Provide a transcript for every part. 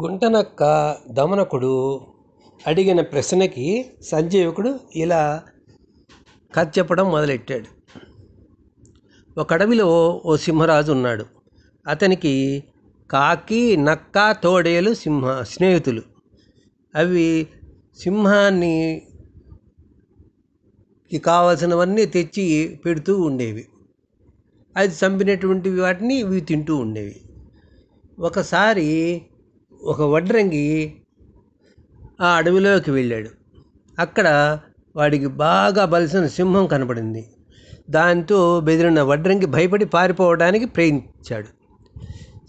గుంటనక్క దమనకుడు అడిగిన ప్రశ్నకి సంజీవకుడు ఇలా కథ చెప్పడం మొదలెట్టాడు. ఒక అడవిలో ఓ సింహరాజు ఉన్నాడు. అతనికి కాకి నక్క తోడేలు సింహ స్నేహితులు. అవి సింహాన్ని కావలసినవన్నీ తెచ్చి పెడుతూ ఉండేవి. అది చంపినటువంటి వాటిని ఇవి తింటూ ఉండేవి. ఒకసారి ఒక వడ్రంగి ఆ అడవిలోకి వెళ్ళాడు. అక్కడ వాడికి బాగా బలిసిన సింహం కనపడింది. దాంతో బెదిరిన వడ్రంగి భయపడి పారిపోవడానికి ప్రయత్నించాడు.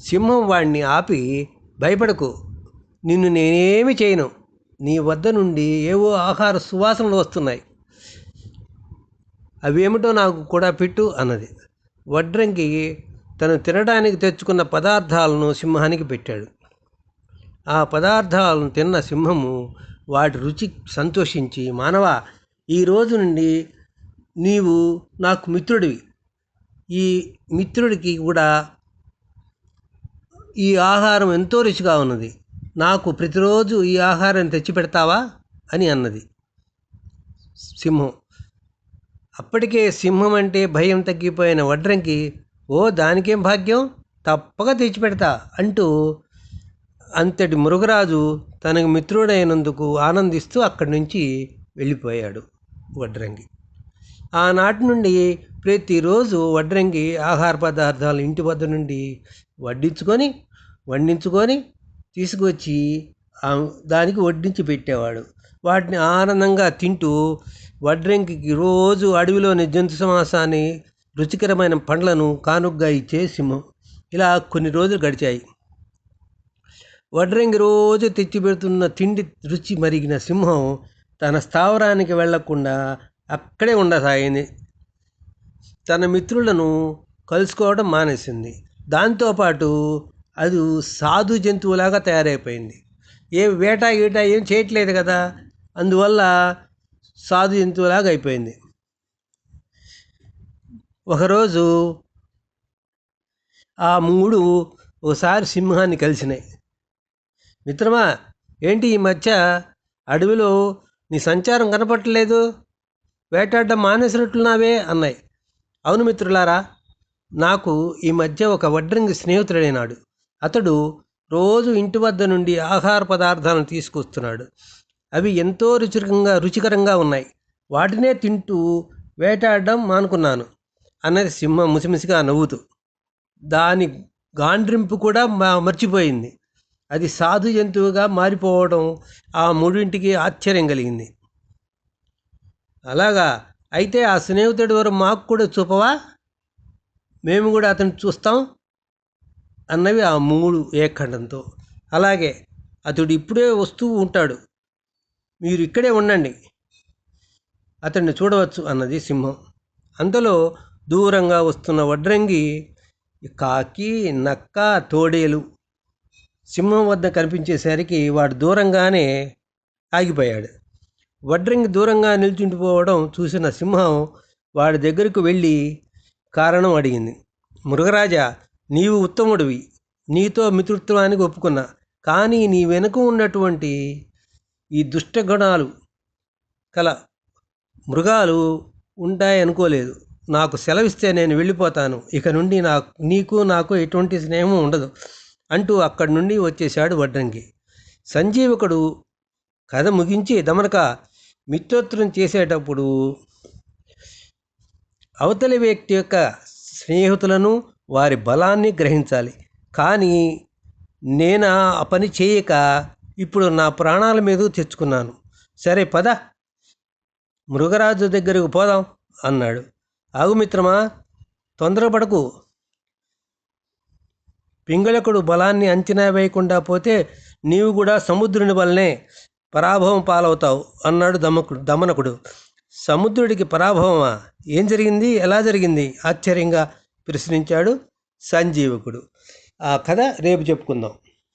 సింహం వాడిని ఆపి భయపడకు నిన్ను నేనేమి చేయను. నీ వద్ద నుండి ఏవో ఆహార సువాసనలు వస్తున్నాయి. అవేమిటో నాకు కూడా పెట్టు అన్నది. వడ్రంగి తను తినడానికి తెచ్చుకున్న పదార్థాలను సింహానికి పెట్టాడు. ఆ పదార్థాలను తిన్న సింహము వాటి రుచి సంతోషించి మానవ ఈ రోజు నుండి నీవు నాకు మిత్రుడివి. ఈ మిత్రుడికి కూడా ఈ ఆహారం ఎంతో రుచిగా ఉన్నది. నాకు ప్రతిరోజు ఈ ఆహారం తెచ్చి పెడతావా అని అన్నది సింహం. అప్పటికే సింహం అంటే భయం తగ్గిపోయిన వడ్రంకి ఓ దానికేం భాగ్యం? తప్పక తెచ్చిపెడతా అంటూ అంతటి మృగరాజు తనకు మిత్రుడైనందుకు ఆనందిస్తూ అక్కడి నుంచి వెళ్ళిపోయాడు వడ్రంగి. ఆనాటి నుండి ప్రతిరోజు వడ్రంగి ఆహార పదార్థాలు ఇంటి వద్ద నుండి వడ్డించుకొని వండించుకొని తీసుకొచ్చి దానికి వడ్డించి పెట్టేవాడు. వాటిని ఆనందంగా తింటూ వడ్రంగికి రోజు అడవిలోని జంతు సమాసాన్ని రుచికరమైన పండ్లను కానుగ్గా ఇచ్చే సింహం ఇలా కొన్ని రోజులు గడిచాయి. వడ్రంగి రోజు తెచ్చిపెడుతున్న తిండి రుచి మరిగిన సింహం తన స్థావరానికి వెళ్ళకుండా అక్కడే ఉండసాగింది. తన మిత్రులను కలుసుకోవడం మానేసింది. దాంతోపాటు అది సాధు జంతువులాగా తయారైపోయింది. ఏ వేట గీట ఏం చేయట్లేదు కదా అందువల్ల సాధు జంతువులాగా అయిపోయింది. ఒకరోజు ఆ మూడు ఒకసారి సింహాన్ని కలిసినాయి. మిత్రమా ఏంటి ఈ మధ్య అడవిలో నీ సంచారం కనపట్టలేదు? వేటాడడం మానేసినట్లున్నావే అన్నాయి. అవును మిత్రులారా నాకు ఈ మధ్య ఒక వడ్రంగి స్నేహితుడైనాడు. అతడు రోజు ఇంటి వద్ద నుండి ఆహార పదార్థాలను తీసుకొస్తున్నాడు. అవి ఎంతో రుచికరంగా రుచికరంగా ఉన్నాయి. వాటినే తింటూ వేటాడడం మానుకున్నాను అన్నది సింహం ముసిముసిగా నవ్వుతూ. దాని గాండ్రింపు కూడా మర్చిపోయింది. అది సాధు జంతువుగా మారిపోవడం ఆ మూడింటికి ఆశ్చర్యం కలిగింది. అలాగా అయితే ఆ స్నేహితుడి వారు మాకు కూడా చూపవా? మేము కూడా అతన్ని చూస్తాం అన్నవి ఆ మూడు ఏఖండంతో అలాగే అతడు ఇప్పుడే వస్తూ ఉంటాడు. మీరు ఇక్కడే ఉండండి. అతన్ని చూడవచ్చు అన్నది సింహం. అంతలో దూరంగా వస్తున్న వడ్రంగి కాకి నక్క తోడేలు సింహం వద్ద కనిపించేసరికి వాడు దూరంగానే ఆగిపోయాడు. వడ్రంగి దూరంగా నిల్చుండిపోవడం చూసిన సింహం వాడి దగ్గరకు వెళ్ళి కారణం అడిగింది. మృగరాజా నీవు ఉత్తముడివి. నీతో మిత్రుత్వానికి ఒప్పుకున్నా. కానీ నీ వెనుక ఉన్నటువంటి ఈ దుష్టగుణాలు కల మృగాలు ఉంటాయనుకోలేదు. నాకు సెలవిస్తే నేను వెళ్ళిపోతాను. ఇక నుండి నాకు నీకు నాకు ఎటువంటి స్నేహం ఉండదు. అంటూ అక్కడి నుండి వచ్చేశాడు వడ్రంగి. సంజీవకుడు కథ ముగించి దమనక మిత్రోత్తరం చేసేటప్పుడు అవతలి వ్యక్తి యొక్క స్నేహితులను వారి బలాన్ని గ్రహించాలి. కానీ నేను ఆ పని చేయక ఇప్పుడు నా ప్రాణాల మీద తెచ్చుకున్నాను. సరే పద మృగరాజు దగ్గరకు పోదాం అన్నాడు. ఆగుమిత్రమా తొందరపడకు. పింగళకుడు బలాన్ని అంచనా వేయకుండా పోతే నీవు కూడా సముద్రుని వల్లనే పరాభవం పాలవుతావు అన్నాడు దమకుడు దమనకుడు. సముద్రుడికి పరాభవమా? ఏం జరిగింది? ఎలా జరిగింది? ఆశ్చర్యంగా ప్రశ్నించాడు సంజీవకుడు. ఆ కథ రేపు చెప్పుకుందాం.